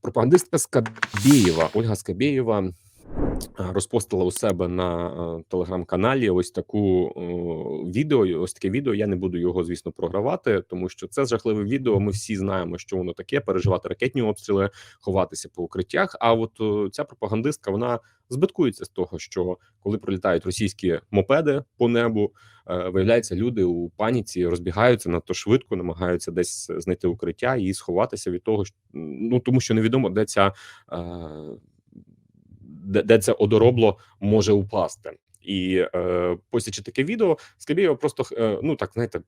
Пропагандистка Скабєєва, Ольга Скабєєва розпостила у себе на е, телеграм-каналі ось таку е, відео. Ось таке відео. Я не буду його, звісно, програвати, тому що це жахливе відео. Ми всі знаємо, що воно таке: переживати ракетні обстріли, ховатися по укриттях. А от е, ця пропагандистка вона збиткується з того, що коли пролітають російські мопеди по небу, е, виявляється, люди у паніці розбігаються надто швидко, намагаються десь знайти укриття і сховатися від того, що, ну тому що невідомо, де ця е, де, де це одоробло може упасти. І е, постячи таке відео, Скабєєва просто е, ну так знаєте,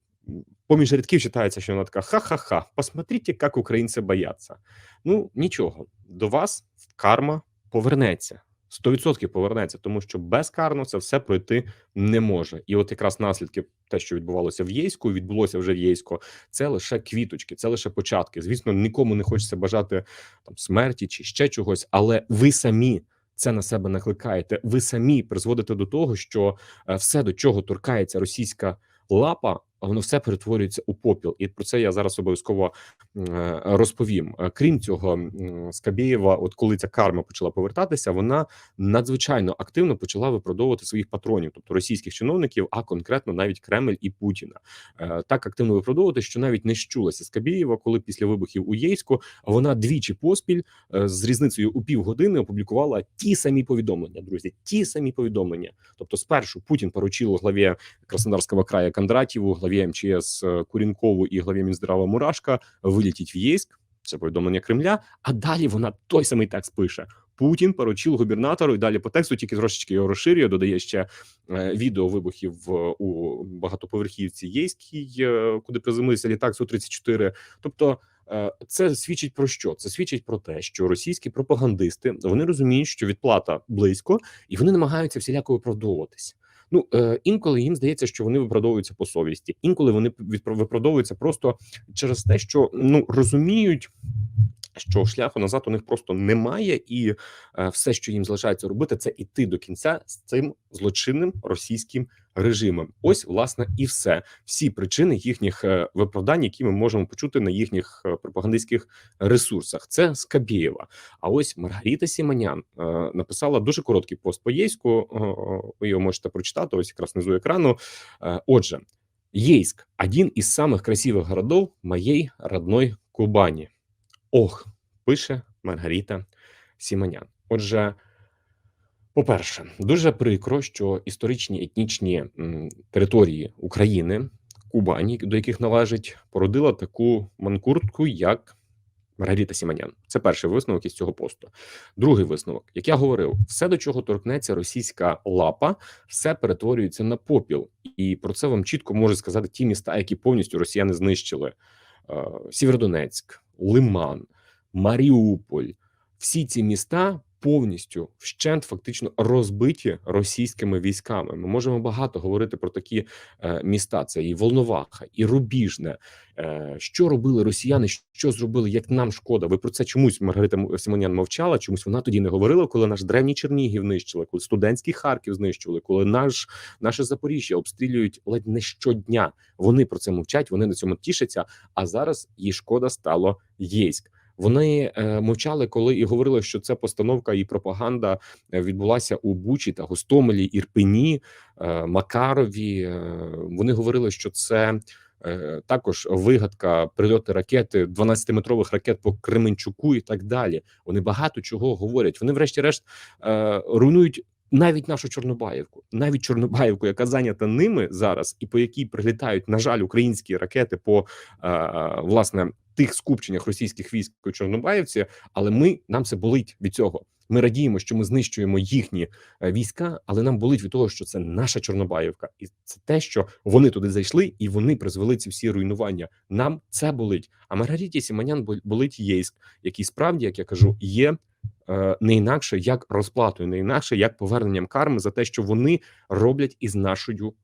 поміж рядків читається, що вона така: ха-ха-ха, посмотрите, як українці бояться. Ну нічого, до вас карма повернеться. 100% повернеться, тому що безкарно це все пройти не може. І от якраз наслідки, те, що відбувалося в Єйську, відбулося вже в Єйську, це лише квіточки, це лише початки. Звісно, нікому не хочеться бажати там смерті чи ще чогось, але ви самі це на себе накликаєте. Ви самі призводите до того, що е, все, до чого торкається російська лапа, воно все перетворюється у попіл. І про це я зараз обов'язково е, розповім. Е, Крім цього, Скабєєва, от коли ця карма почала повертатися, вона надзвичайно активно почала виправдовувати своїх патронів, тобто російських чиновників, а конкретно навіть Кремль і Путіна. Е, Так активно виправдовувати, що навіть не щулася Скабєєва, коли після вибухів у Єйську вона двічі поспіль з різницею у півгодини опублікувала ті самі повідомлення. Друзі, ті самі повідомлення. Тобто, спершу Путін поручив главі Краснодарського краю Кондратєву, главі МЧС е, Курінкову і главі Мінздрава Мурашка вилетіть в Єйськ. Це повідомлення Кремля. А далі вона той самий текст пише. Путін поручив губернатору і далі по тексту тільки трошечки його розширює. Додає ще е, відео вибухів у багатоповерхівці Єйській, е, куди приземлився літак су 34 Тобто, е, це свідчить про що? Це свідчить про те, що російські пропагандисти вони розуміють, що відплата близько, і вони намагаються всіляко виправдовуватись. Ну е, інколи їм здається, що вони виправдовуються по совісті, інколи вони виправдовуються просто через те, що ну розуміють. Що шляху назад у них просто немає, і е, все, що їм залишається робити, це іти до кінця з цим злочинним російським режимом. Ось, власне, і все. Всі причини їхніх е, виправдань, які ми можемо почути на їхніх е, пропагандистських ресурсах. Це Скабєєва. А ось Маргарита Сіманян е, написала дуже короткий пост по єйську. Ви його можете прочитати. Ось якраз внизу екрану. Отже, Ейск – один из самых красивых городов моей родной Кубані. Ох, пише Маргарита Сіманян. Отже, по-перше, дуже прикро, що історичні етнічні території України, Кубані, до яких належить, породила таку манкуртку, як Маргарита Сіманян. Це перший висновок із цього посту. Другий висновок, як я говорив, все, до чого торкнеться російська лапа, все перетворюється на попіл, і про це вам чітко можуть сказати ті міста, які повністю росіяни знищили: Е, Сєвєродонецьк, Лиман, Маріуполь. Всі ці міста повністю вщент фактично розбиті російськими військами. Ми можемо багато говорити про такі е, міста: це і Волноваха, і Рубіжне. Е, що робили росіяни? Що зробили? Як нам шкода? Ви про це чомусь Маргарита Симонян мовчала? Чомусь вона тоді не говорила, коли наш древній Чернігів нищили, коли студентський Харків знищували, коли наш наше Запоріжжя обстрілюють ледь не щодня. Вони про це мовчать, вони на цьому тішаться. А зараз їй шкода стало єйськ. Вони е, мовчали, коли і говорили, що це постановка і пропаганда е, відбулася у Бучі та Гостомелі, Ірпені, е, Макарові. Вони говорили, що це також вигадка прильоти ракети 12-метрових ракет по Кременчуку і так далі. Вони багато чого говорять. Вони, врешті-решт, руйнують. Навіть нашу Чорнобаївку, навіть Чорнобаївку, яка зайнята ними зараз, і по якій прилітають, на жаль, українські ракети по власне тих скупченнях російських військ у Чорнобаївці, але ми нам це болить від цього. Ми радіємо, що ми знищуємо їхні е, війська, але нам болить від того, що це наша Чорнобаївка, і це те, що вони туди зайшли, і вони призвели ці всі руйнування. Нам це болить. А Маргариті Сіманян бол- болить Єйськ, який справді, як я кажу, є е, не інакше як розплатою, не інакше як поверненням карми за те, що вони роблять із нашою